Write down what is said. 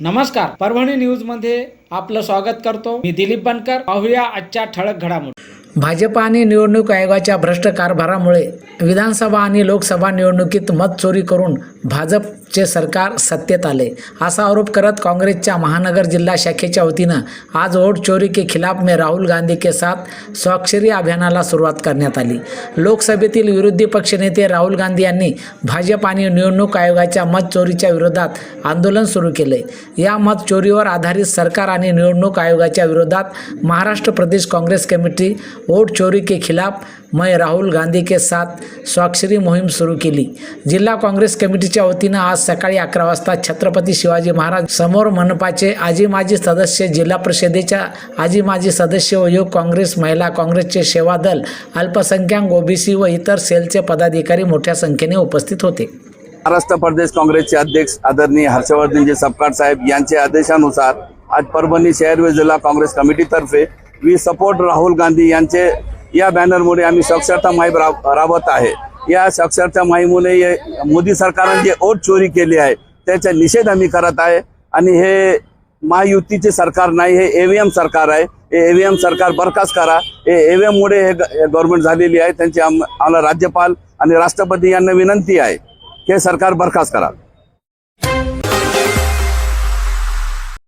नमस्कार. परभणी न्यूजमध्ये आपलं स्वागत करतो. मी दिलीप बनकर. पाहूया आजच्या ठळक घडामोडी. भाजप आणि निवडणूक आयोगाच्या भ्रष्ट कारभारामुळे विधानसभा आणि लोकसभा निवडणुकीत मत चोरी करून चे सरकार सत्तेत आले. असा आरोप करत काँग्रेसच्या महानगर जिल्हा शाखेच्या वतीनं आज वोट चोरी के खिलाफ में राहुल गांधी के साथ स्वाक्षरी अभियानाला सुरुवात करण्यात आली. लोकसभेतील विरोधी पक्षनेते राहुल गांधी यांनी भाजप आणि निवडणूक आयोगाच्या मत चोरीच्या विरोधात आंदोलन सुरू केले. या मत चोरीवर आधारित सरकार आणि निवडणूक आयोगाच्या विरोधात महाराष्ट्र प्रदेश काँग्रेस कमिटी वोट चोरी के खिलाफ मैं राहुल गांधी के साथ स्वाक्षरी मोहीम सुरू केली. जिल्हा काँग्रेस कमिटीच्या वतीनं आज सकाळी अकरा वाजता छत्रपती शिवाजी महाराज समोर मनपाचे आजी माजी सदस्य जिल्हा परिषदेच्या आजी माजी सदस्य व युवक काँग्रेस महिला काँग्रेसचे सेवा दल अल्पसंख्याक ओबीसी व इतर सेलचे पदाधिकारी मोठ्या संख्येने उपस्थित होते. महाराष्ट्र प्रदेश काँग्रेसचे अध्यक्ष आदरणीय हर्षवर्धनजी सपकाळ साहेब यांच्या आदेशानुसार आज परभणी शहर व जिल्हा काँग्रेस कमिटीतर्फे वी सपोर्ट राहुल गांधी यांचे या बॅनरमुळे आम्ही स्वच्छता मोहीम राब राबवत आहे. या साक्षरता माहीमुळे मोदी सरकारने जे ओट चोरी केली आहे त्याचा निषेध आम्ही करत आहे. आणि हे महायुतीचे सरकार नाही हे एव्हीएम सरकार आहे. हे एव्हीएम सरकार बरखास्त करा. हे एव्हीएम मुळे हे गव्हर्नमेंट झालेली आहे. त्यांची आम- आम्हाला राज्यपाल आणि राष्ट्रपती यांना विनंती आहे. हे सरकार बरखास्त करा.